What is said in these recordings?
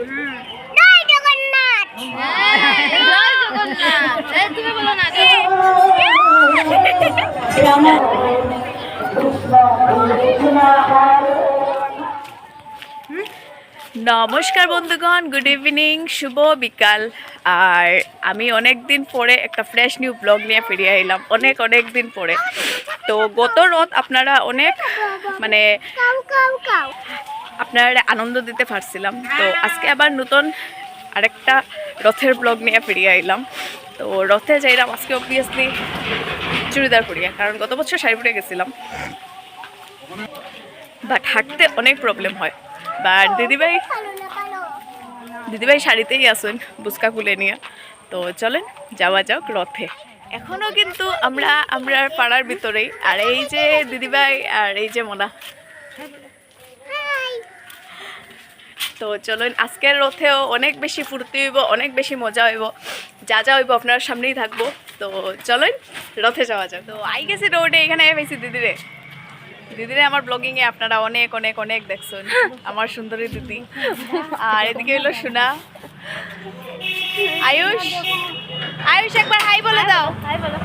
নমস্কার বন্ধুগণ good evening শুভ বিকাল। আর আমি অনেক দিন পরে একটা ফ্রেশ নিউ ব্লগ নিয়ে ফিরে এলাম অনেক অনেক দিন পরে। তো গত রথ আপনারা অনেক মানে আপনারা আনন্দ দিতে পারছিলাম। তো আজকে আবার নতুন আরেকটা রথের ব্লগ নিয়ে ফিরিয়ে আইলাম। তো রথে যাইলাম আজকে অবভিয়াসলি চুড়িদার পরিয়া কারণ গত বছর শাড়ি পরে গেছিলাম। বাট হাঁটতে অনেক প্রবলেম হয়। বাট দিদিভাই দিদিভাই শাড়িতেই আসুন বুসকা খুলে নিয়ে। তো চলেন যাওয়া যাক রথে। এখনও কিন্তু আমরা আমরা পাড়ার ভিতরেই। আর এই যে দিদিভাই আর এই যে মোনা। তো চলুন আজকের রথেও অনেক বেশি ফুর্তি হইব অনেক বেশি মজা হইব। যা যা হইব আপনার সামনেই থাকব। তো চলুন রথে যাওয়া যাক। তো আই গেছি রোডে এখানে পেয়েছি দিদিরে। দিদিরে আমার ব্লগিংয়ে আপনারা অনেক অনেক অনেক দেখছেন আমার সুন্দরী দিদি। আর এদিকে হইল সোনা। আয়ুষ আয়ুষ একবার হাই বলে দাও। হাই বলো।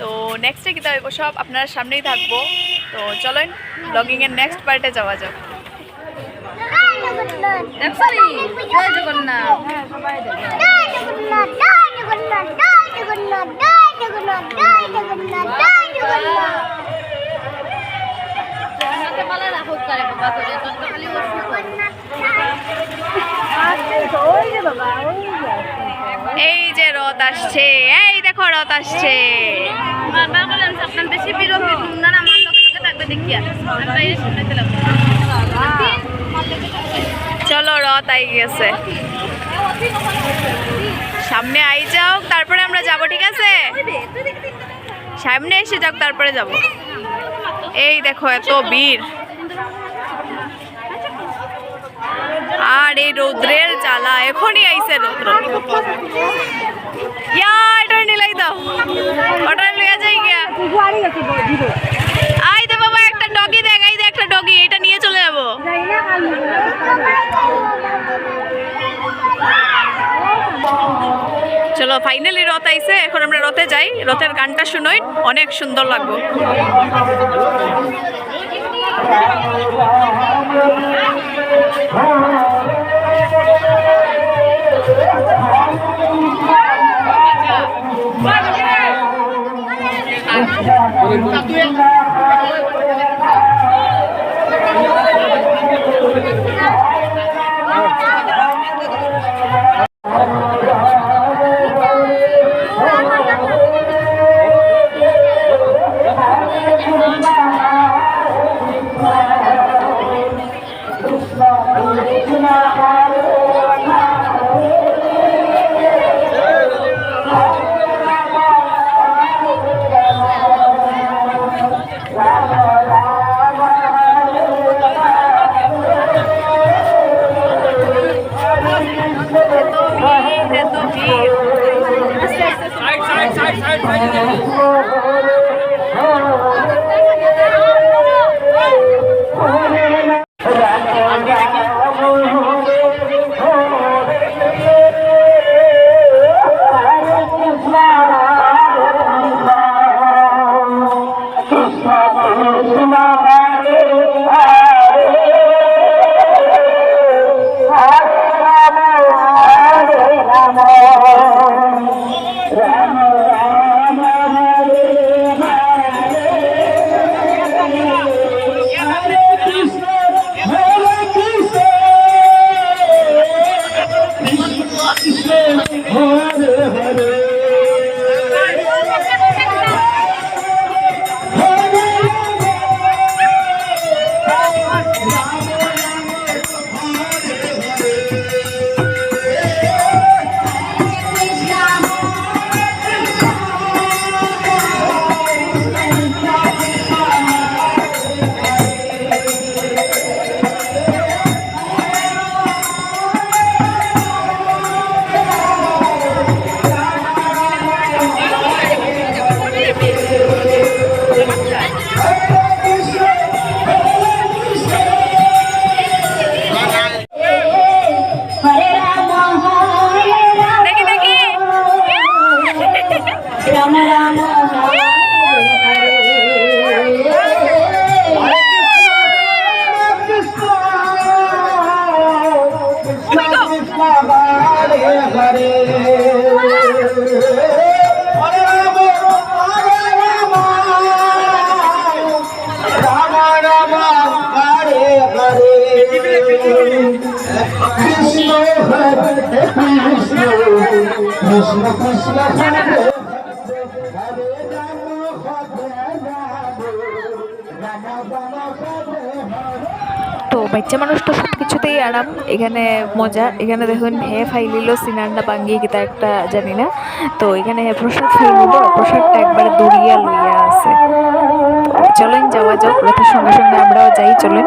তো নেক্সটে কী হইব সব আপনার সামনেই থাকব। তো চলেন ব্লগিংয়ের নেক্সট পার্টে যাওয়া যাক। হ্যাঁ এই যে রথ আসছে এই দেখো রথ আসছে। আপনার বেশি বিরক্তি চলো, রথ আই গেছে। সামনে আই যাও, তারপরে আমরা যাব, ঠিক আছে? সামনে এসে যাও তারপরে যাব। এই দেখো, এত ভিড়। আর এই রৌদ্রের জ্বালা, এখনই আইছে রৌদ্র। ইয়া, এটা নিলাই দাও। ওটা লিয়া যাই গিয়া। চলো ফাইনালি রথ আইসে এখন আমরা রথে যাই। রথের গানটা শুনোই। অনেক সুন্দর লাগবো। তুই আমার পারে Krishna Krishna Krishna Krishna Baba, Baba, Baba. তো বাচ্চা মানুষ তো সব কিছুতেই আরাম, এখানে মজা। এখানে দেখুন হে ফাইলিল সিনান্ডা বাঙ্গিয়ে কিতা একটা জানি না। তো এখানে হে প্রসাদ ফাইলিল প্রসাদটা একবার দড়িয়া লইয়া আছে। চলেন যাওয়া যাক, রথের সঙ্গে সঙ্গে আমরাও যাই, চলেন।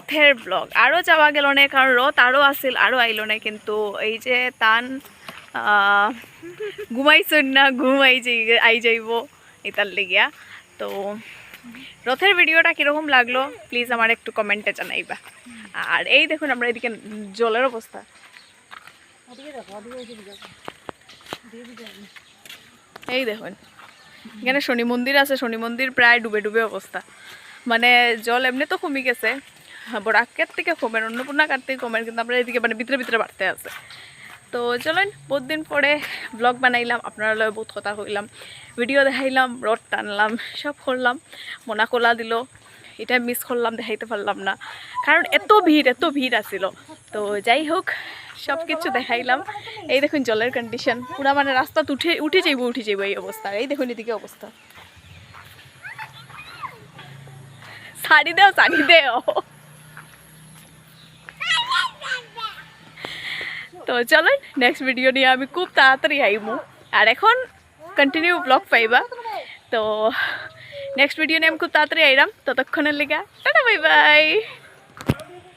রথের ব্লগ। আরও যাওয়া গেল না কারণ রথ আরও আছিল আরও আইল না কিন্তু এই যে তান আহ, ঘুমাইছেন না ঘুমাই যাই আই যাইব এটার লেগিয়া। তো রথের ভিডিওটা কীরকম লাগল প্লিজ আমার একটু কমেন্টে জানাইবা। আর এই দেখুন আমরা এদিকে জলের অবস্থা। এই দেখুন এখানে শনি মন্দির আছে শনি মন্দির প্রায় ডুবে ডুবে অবস্থা। মানে জল এমনি তো কমে গেছে। বরাকের থেকে কমেন অন্নপূর্ণা কাটতে কমেন কিন্তু আমরা এদিকে মানে ভিতরে ভিতরে বাড়তে আছে। তো চলেন, বহুত দিন পরে ব্লগ বানাইলাম, আপনারা লগে বহুত কথা কইলাম ভিডিও দেখাইলাম, রড টানলাম, সব করলাম মনা কলা দিল, এটা মিস করলাম, দেখাইতে পারলাম না। কারণ এত ভিড় এত ভিড় আসিল তো যাই হোক সব কিছু দেখাইলাম। এই দেখুন জলের কন্ডিশন পুরা মানে রাস্তা উঠে উঠে যাইব উঠে যাইব এই অবস্থা। এই দেখুন এদিকে অবস্থা। শাড়ি দেও শাড়ি দেও। তো চলেন নেক্সট ভিডিও নিয়ে আমি খুব তাড়াতাড়ি আইমু। আর এখন কন্টিনিউ ব্লগ পাইবা। তো নেক্সট ভিডিও নিয়ে আমি খুব তাড়াতাড়ি আইরাম। ততক্ষণের লেগা টাটা বাই বাই